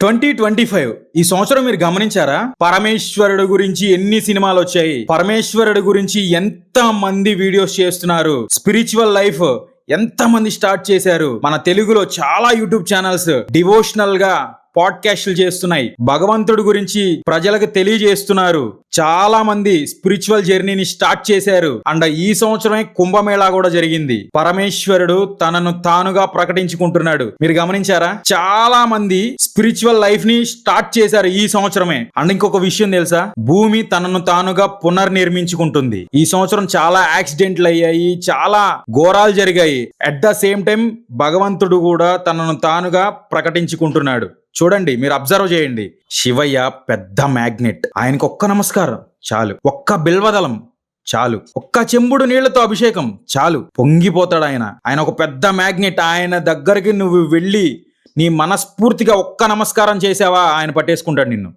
Twenty twenty five. ఈ సంవత్సరం మీరు గమనించారా? పరమేశ్వరుడు గురించి ఎన్ని సినిమాలు వచ్చాయి? పరమేశ్వరుడు గురించి ఎంత మంది వీడియోస్ చేస్తున్నారు? స్పిరిచువల్ లైఫ్ ఎంత మంది స్టార్ట్ చేశారు? మన తెలుగులో చాలా యూట్యూబ్ ఛానల్స్ డివోషనల్గా పాడ్కాస్ట్లు చేస్తున్నాయి. భగవంతుడి గురించి ప్రజలకు తెలియజేస్తున్నారు. చాలా మంది స్పిరిచువల్ జర్నీని స్టార్ట్ చేశారు. అండ్ ఈ సంవత్సరమే కుంభమేళా కూడా జరిగింది. పరమేశ్వరుడు తనను తానుగా ప్రకటించుకుంటున్నాడు. మీరు గమనించారా? చాలా మంది స్పిరిచువల్ లైఫ్ని స్టార్ట్ చేశారు ఈ సంవత్సరమే. అండ్ ఇంకొక విషయం తెలుసా? భూమి తనను తానుగా పునర్నిర్మించుకుంటుంది. ఈ సంవత్సరం చాలా యాక్సిడెంట్లు అయ్యాయి. చాలా ఘోరాలు జరిగాయి. అట్ ద సేమ్ టైం భగవంతుడు కూడా తనను తానుగా ప్రకటించుకుంటున్నాడు. చూడండి మీరు అబ్జర్వ్ చేయండి. శివయ్య పెద్ద మ్యాగ్నెట్ ఆయనకు ఒక్క నమస్కారం చాలు. ఒక్క బిల్వదలం చాలు. ఒక్క చెంబుడు నీళ్ళతో అభిషేకం చాలు. పొంగిపోతాడు ఆయన. ఆయన ఒక పెద్ద మ్యాగ్నెట్ ఆయన దగ్గరికి నువ్వు వెళ్ళి నీ మనస్ఫూర్తిగా ఒక్క నమస్కారం చేసావా? ఆయన పట్టేసుకుంటాడు నిన్ను.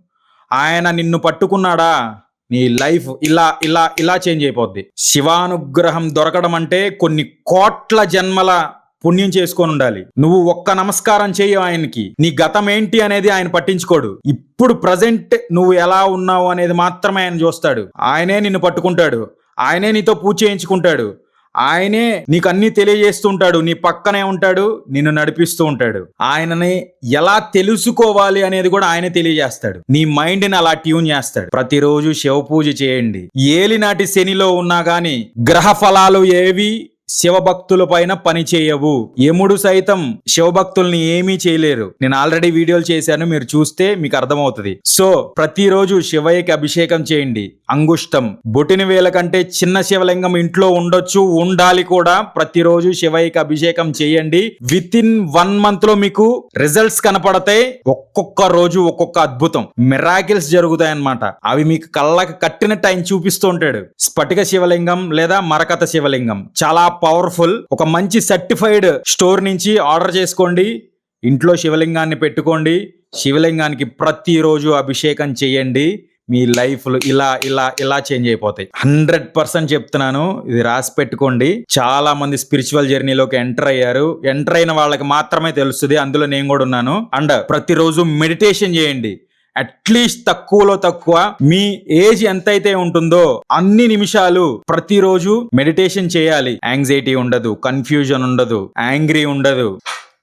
ఆయన నిన్ను పట్టుకున్నాడా? నీ లైఫ్ ఇలా ఇలా ఇలా చేంజ్ అయిపోద్ది. శివానుగ్రహం దొరకడం అంటే కొన్ని కోట్ల జన్మల పుణ్యం చేసుకొని ఉండాలి. నువ్వు ఒక్క నమస్కారం చేయి ఆయనకి. నీ గతం ఏంటి అనేది ఆయన పట్టించుకోడు. ఇప్పుడు ప్రజెంట్ నువ్వు ఎలా ఉన్నావు అనేది మాత్రమే ఆయన చూస్తాడు. ఆయనే నిన్ను పట్టుకుంటాడు. ఆయనే నీతో పూజ చేయించుకుంటాడు. ఆయనే నీకు అన్ని తెలియజేస్తూ ఉంటాడు. నీ పక్కనే ఉంటాడు. నిన్ను నడిపిస్తూ ఉంటాడు. ఆయనని ఎలా తెలుసుకోవాలి అనేది కూడా ఆయనే తెలియజేస్తాడు. నీ మైండ్ని అలా ట్యూన్ చేస్తాడు. ప్రతిరోజు శివ పూజ చేయండి. ఏలినాటి శనిలో ఉన్నా గాని గ్రహ ఫలాలు ఏవి? శివభక్తుల పైన పని చేయవు. యముడు సైతం శివభక్తుల్ని ఏమీ చేయలేరు. నేను ఆల్రెడీ వీడియోలు చేశాను మీరు చూస్తే మీకు అర్థమవుతుంది. సో ప్రతిరోజు శివయ్యకి అభిషేకం చేయండి. అంగుష్టం. బొటిని వేల కంటే చిన్న శివలింగం ఇంట్లో ఉండొచ్చు ఉండాలి కూడా. ప్రతిరోజు శివయ్యకి అభిషేకం చేయండి. విత్ ఇన్ వన్ మంత్లో మీకు రిజల్ట్స్ కనపడతాయి. ఒక్కొక్క రోజు ఒక్కొక్క అద్భుతం. మిరాకిల్స్ జరుగుతాయి అన్నమాట అవి మీకు కళ్ళకి కట్టినట్టు ఆయన చూపిస్తూ ఉంటాడు. స్ఫటిక శివలింగం లేదా మరకత శివలింగం. చాలా పవర్ఫుల్ ఒక మంచి సర్టిఫైడ్ స్టోర్ నుంచి ఆర్డర్ చేసుకోండి. ఇంట్లో శివలింగాన్ని పెట్టుకోండి. శివలింగానికి ప్రతిరోజు అభిషేకం చేయండి. మీ లైఫ్లు ఇలా ఇలా ఇలా చేంజ్ అయిపోతాయి. హండ్రెడ్ పర్సెంట్ చెప్తున్నాను. ఇది రాసి పెట్టుకోండి. చాలా మంది స్పిరిచువల్ జర్నీలోకి ఎంటర్ అయ్యారు. ఎంటర్ అయిన వాళ్ళకి మాత్రమే తెలుస్తుంది. అందులో నేను కూడా ఉన్నాను. అండ్ ప్రతిరోజు మెడిటేషన్ చేయండి. అట్లీస్ట్ తక్కువలో తక్కువ మీ ఏజ్ ఎంతైతే ఉంటుందో అన్ని నిమిషాలు ప్రతిరోజు మెడిటేషన్ చేయాలి. యాంగ్జైటీ ఉండదు కన్ఫ్యూజన్ ఉండదు యాంగ్రీ ఉండదు.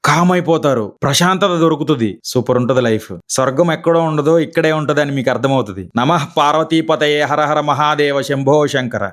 కామ్ అయిపోతారు. ప్రశాంతత దొరుకుతుంది. సూపర్ ఉంటుంది లైఫ్. స్వర్గం ఎక్కడో ఉండదో ఇక్కడే ఉంటుంది అని మీకు అర్థమవుతుంది. నమ పార్వతీపతయే హర హర మహాదేవ శంభో శంకర.